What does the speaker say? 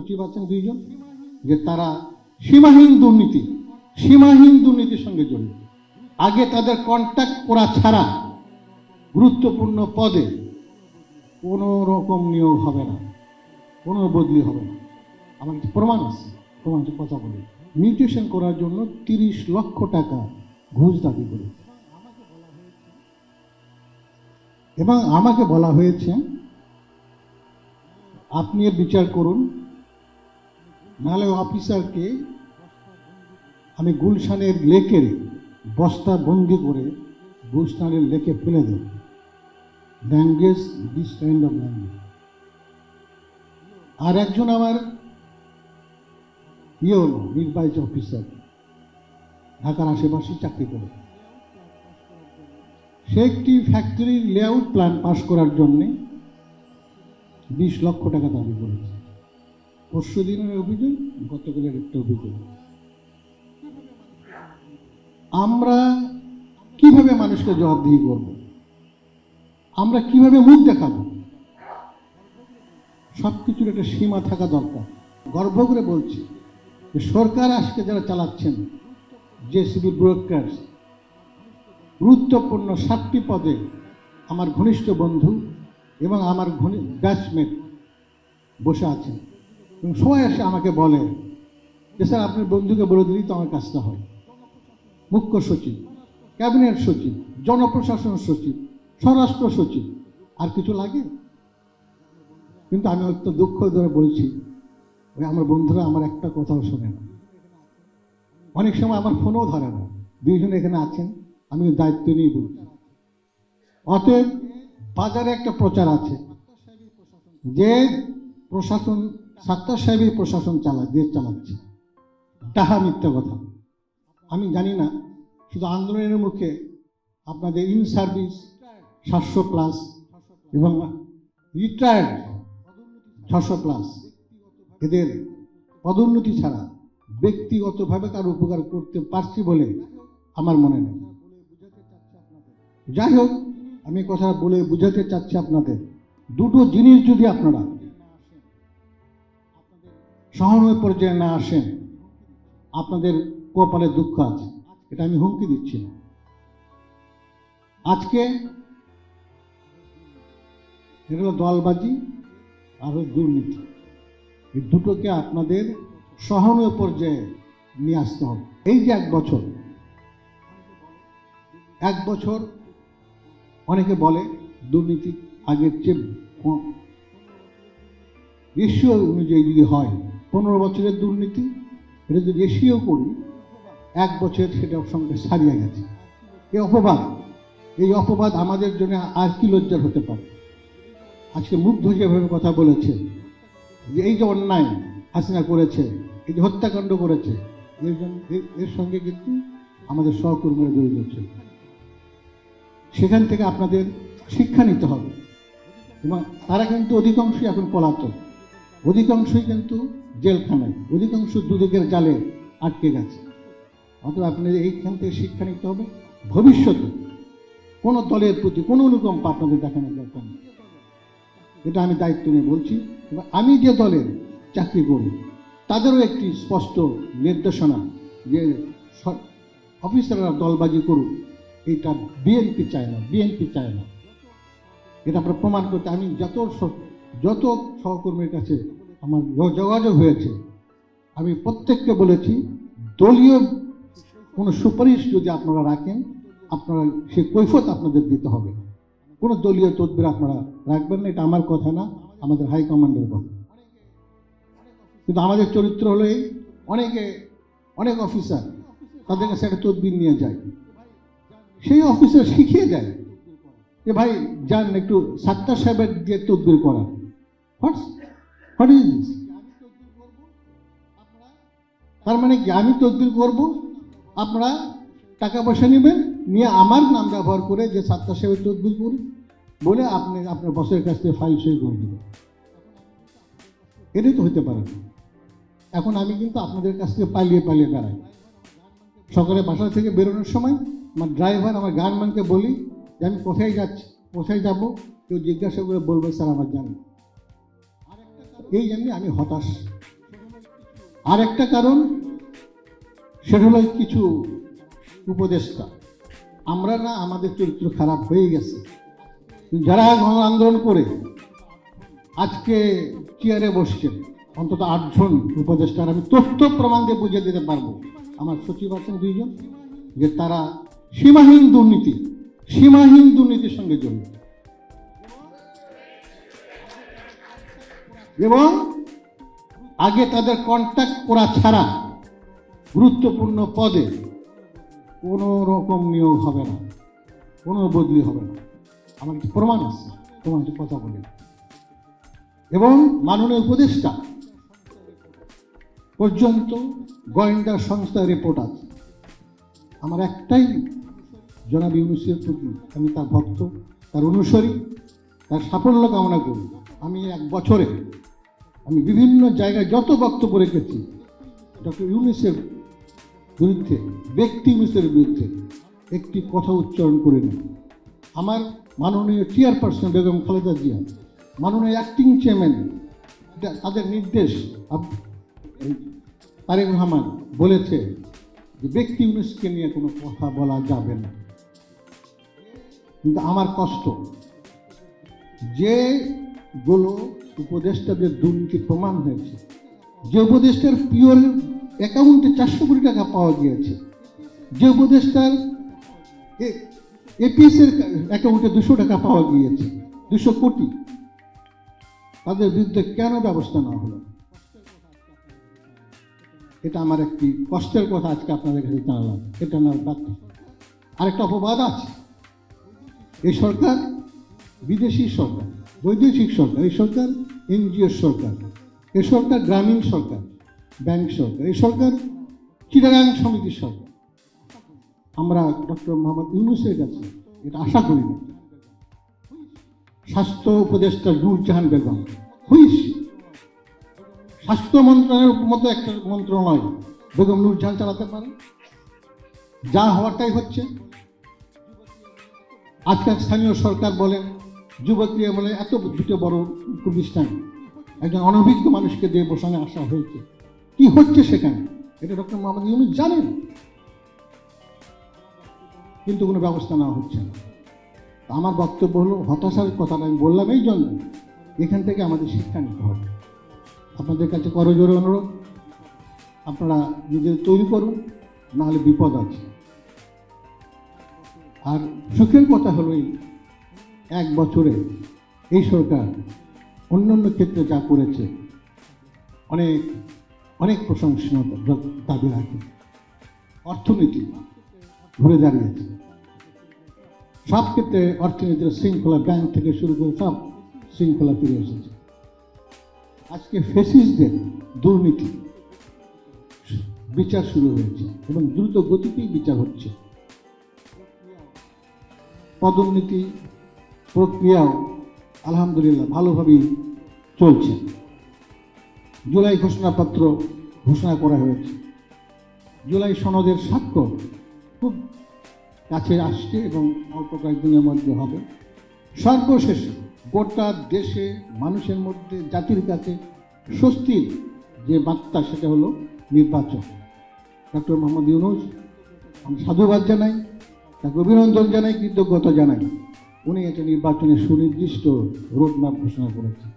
সচিব আছেন দুইজন যে তারা সীমাহীন দুর্নীতি সীমাহীন দুর্নীতির সঙ্গে জড়িত। আগে তাদের কন্ট্যাক্ট করা ছাড়া গুরুত্বপূর্ণ পদে কোনো রকম নিয়োগ হবে না কোনো বদলি হবে না। আমার কিছু প্রমাণ আছে প্রমাণ আছে, কথা বলি। মিউটেশন করার জন্য তিরিশ লক্ষ টাকা ঘুষ দাবি করে এবং আমাকে বলা হয়েছে আপনি বিচার করুন নাহলে অফিসারকে আমি গুলশানের লেকের বস্তা বন্দি করে গুলশানের লেকে ফেলে দেব। Language this kind of language আর একজন আমার ইয়ে হলো নির্বাচিত অফিসার, ঢাকার আশেপাশে চাকরি করে। সে একটি ফ্যাক্টরির লেআউট প্ল্যান পাশ করার জন্যে বিশ লক্ষ টাকা দাবি করেছে। পরশু দিনের অভিযোগ, গতকালের একটা অভিযোগ। আমরা কীভাবে মানুষকে জবাবদিহি করব? আমরা কীভাবে মুখ দেখাবো? সব কিছুর একটা সীমা থাকা দরকার। গর্ব করে বলছি সরকার আজকে যারা চালাচ্ছেন সিভিল ব্রোকার্স গুরুত্বপূর্ণ সাতটি পদে আমার ঘনিষ্ঠ বন্ধু এবং আমার ঘনি ব্যাচমেট বসে আছেন। এবং সবাই এসে আমাকে বলে যে, স্যার, আপনার বন্ধুকে বলে দিলেই তো আমার কাজটা হয়। মুখ্য সচিব, ক্যাবিনেট সচিব, জনপ্রশাসন সচিব, স্বরাষ্ট্র সচিব, আর কিছু লাগে? কিন্তু আমি অত্যন্ত দুঃখ ধরে বলছি ওই আমার বন্ধুরা আমার একটা কথাও শোনে না। অনেক সময় আমার ফোনও ধরে না। দুইজন এখানে আছেন, আমি দায়িত্ব নিয়ে বলছি। অতএব বাজারে একটা প্রচার আছে, যে প্রশাসন সাত্তার সাহেবই প্রশাসন চালা দেশ চালাচ্ছে। তাহা মিথ্যা কথা। আমি জানি না, শুধু আন্দোলনের মুখে আপনাদের ইন সার্ভিস সাতশো প্লাস এবং রিটায়ার্ড ছশো প্লাস এদের পদোন্নতি ছাড়া ব্যক্তিগতভাবে কারও উপকার করতে পারছি বলে আমার মনে নেই। যাই হোক, আমি কথা বলে বুঝাতে চাচ্ছি আপনাদের। দুটো জিনিস যদি আপনারা সহানুভূতি পর্যায়ে না আসেন, আপনাদের কপালে দুঃখ আছে। এটা আমি হুমকি দিচ্ছি না। আজকে এটা হলো দলবাজি আর দুর্নীতি। এই দুটোকে আপনাদের সহনীয় পর্যায়ে নিয়ে আসতে হবে। এই যে এক বছর এক বছর অনেকে বলে দুর্নীতি আগের চেয়ে রেশিও অনুযায়ী যদি হয় পনেরো বছরের দুর্নীতি, এটা যদি রেশিও করি, এক বছর সেটা সঙ্গে সারিয়ে গেছে। এই অপবাদ এই অপবাদ আমাদের জন্য আর কি লজ্জার হতে পারে? আজকে মুগ্ধ যেভাবে কথা বলেছে, যে এই যে অন্যায় হাসিনা করেছে, এই যে হত্যাকাণ্ড করেছে, এর জন্য, এর- সঙ্গে কিন্তু আমাদের সহকর্মীরা জড়িত ছিল সেখান থেকে আপনাদের শিক্ষা নিতে হবে। এবং তারা কিন্তু অধিকাংশই এখন পলাতক। অধিকাংশই কিন্তু জেলখানায়, অধিকাংশ দুদিকের জালে আটকে গেছে। অথবা আপনাদের এইখান থেকে শিক্ষা নিতে হবে। ভবিষ্যতে কোনো দলের প্রতি কোনো অনুকম্প আপনাদের দেখানোর দরকার নেই। এটা আমি দায়িত্ব নিয়ে বলছি। এবং আমি যে দলের চাকরি করি তাদেরও একটি স্পষ্ট নির্দেশনা যে অফিসাররা দলবাজি করুক। এটা বিএনপি চায় না, বিএনপি চায় না। এটা আমরা প্রমাণ করতে আমি যত যত সহকর্মীর কাছে আমার যোগাযোগ হয়েছে, আমি প্রত্যেককে বলেছি, দলীয় কোনো সুপারিশ যদি আপনারা রাখেন, আপনারা সে কৈফত আপনাদের দিতে হবে। কোনো দলীয় তদবির আপনারা রাখবেন না, এটা আমার কথা না, আমাদের হাইকমান্ডের কথা। কিন্তু আমাদের চরিত্র হলো এই, অনেকে, অনেক অফিসার তাদের কাছে একটা তদবির নিয়ে যায়। সেই অফিসার শিখিয়ে দেয় যে, ভাই, যান, একটু সাত্তার সাহেবের দিয়ে তদবির করা হোয়াটস হোয়াট ইজ দিস তার মানে কি আমি তদবির করব? আপনারা টাকা পয়সা নেবেন, নিয়ে আমার নাম ব্যবহার করে যে সাত্তার সাহেবের তদবির করুন বলে আপনি, আপনার বসের কাছ থেকে ফাইল সই করে দেবেন। এটাই তো হতে পারে। এখন আমি কিন্তু আপনাদের কাছ থেকে পালিয়ে পালিয়ে বেড়াই। সকালে বাসা থেকে বেরোনোর সময় আমার ড্রাইভার আমার গানম্যানকে বলি যে আমি কোথায় যাচ্ছি, কোথায় যাব? কেউ জিজ্ঞাসা করে বলবে, স্যার, আমার জানি এই জন্যে আমি হতাশ। আর একটা কারণ, সেটা হলো কিছু উপদেষ্টা। আমরা না, আমাদের চরিত্র খারাপ হয়ে গেছে। যারা গণ আন্দোলন করে, আজকে চেয়ারে বসছেন, অন্তত আটজন উপদেষ্টার আমি তথ্য প্রমাণ দিয়ে বুঝিয়ে দিতে পারব। আমার সচিব আছেন দুইজন, যে তারা সীমাহীন দুর্নীতি, সীমাহীন দুর্নীতির সঙ্গে জড়িত। এবং আগে তাদের কন্ট্যাক্ট করা ছাড়া গুরুত্বপূর্ণ পদে কোনো রকম নিয়োগ হবে না, কোনো বদলি হবে না। আমার কিছু প্রমাণ আছে প্রমাণ কথা বলি। এবং মাননীয় উপদেষ্টা, পর্যন্ত গোয়েন্দা সংস্থার রিপোর্ট আছে। আমার একটাই জনাব ইউনুসের প্রতি আমি তার ভক্ত, তার অনুসারী, তার সাফল্য কামনা করি। আমি এক বছরে আমি বিভিন্ন জায়গায় যত বক্তব্য রেখেছি, ডক্টর ইউনুসের বিরুদ্ধে, ব্যক্তি ইউনিসের বিরুদ্ধে একটি কথা উচ্চারণ করে করিনি আমার মাননীয় চেয়ারপারসন বেগম খালেদা জিয়া, মাননীয় অ্যাক্টিং চেয়ারম্যান তাদের নির্দেশ তারেক রহমান বলেছে যে ব্যক্তি ইউনিসকে নিয়ে কোনো কথা বলা যাবে না। কিন্তু আমার কষ্ট যেগুলো উপদেষ্টাদের দুর্নীতি প্রমাণ হয়েছে। যে উপদেষ্টার পিওর অ্যাকাউন্টে চারশো কোটি টাকা পাওয়া গিয়েছে, যে উপদেষ্টার এপিএস এর অ্যাকাউন্টে দুশো টাকা পাওয়া গিয়েছে, দুশো কোটি, তাদের বিরুদ্ধে কেন ব্যবস্থা নেওয়া হলো? এটা আমার একটি কষ্টের কথা আজকে আপনাদের কাছে জানালাম। এটা না ব্যাখ্য আরেকটা অপবাদ আছে। এই সরকার বিদেশি সরকার, বৈদেশিক সরকার, এই সরকার এনজিও সরকার, এ সরকার গ্রামীণ সরকার, ব্যাংক সরকার এই সরকার চিটাগাং সমিতির সরকার। আমরা ডক্টর মোহাম্মদ ইউনুসের কাছে এটা আশা করি না। স্বাস্থ্য উপদেষ্টা নূরজাহান বেগম, হুইস। স্বাস্থ্য মন্ত্রণালয়ের মতো একটা মন্ত্রণালয় বেগম নূর নূরজাহান চালাতে পারে। যা হওয়ারটাই হচ্ছে। আজকাল স্থানীয় সরকার বলেন যুবক্রিয়া বলে, এত দুটো বড় প্রতিষ্ঠান। একজন অনভিজ্ঞ মানুষকে দিয়ে বসানো আসা হয়েছে। কি হচ্ছে সেখানে? এটা ডক্টর মোহাম্মদ ইউনুস জানেন। কিন্তু কোনো ব্যবস্থা নেওয়া হচ্ছে না। আমার বক্তব্য হলো, হতাশার কথাটা আমি বললাম এই জন্য। এখান থেকে আমাদের শিক্ষা নিতে হবে। আপনাদের কাছে করজোরে অনুরোধ, আপনারা নিজেদের তৈরি করুন, নাহলে বিপদ আছে। আর সুখের কথা হলো এই এক বছরে এই সরকার অন্য অন্য ক্ষেত্রে যা করেছে, অনেক অনেক প্রশংসনীয় দাবি রাখে অর্থনীতি ঘুরে দাঁড়িয়েছে। সব ক্ষেত্রে অর্থনীতির শৃঙ্খলা ব্যাংক থেকে শুরু করে সব শৃঙ্খলা ফিরে এসেছে। আজকে ফেসিসদের দুর্নীতি বিচার শুরু হয়েছে এবং দ্রুত গতিতেই বিচার হচ্ছে। পদোন্নতি প্রক্রিয়াও আলহামদুলিল্লাহ ভালোভাবেই চলছে। জুলাই ঘোষণাপত্র ঘোষণা করা হয়েছে। জুলাই সনদের স্বাক্ষর খুব কাছে আসছে এবং অল্প কয়েকদিনের মধ্যে হবে। সর্বশেষ গোটা দেশে মানুষের মধ্যে, জাতির কাছে স্বস্তির যে বার্তা সেটা হলো নির্বাচন। ডক্টর মোহাম্মদ ইউনুস, আমি সাধুবাদ জানাই, তাকে অভিনন্দন জানাই, কৃতজ্ঞতা জানাই। উনি একটা নির্বাচনের সুনির্দিষ্ট রোডম্যাপ ঘোষণা করেছেন।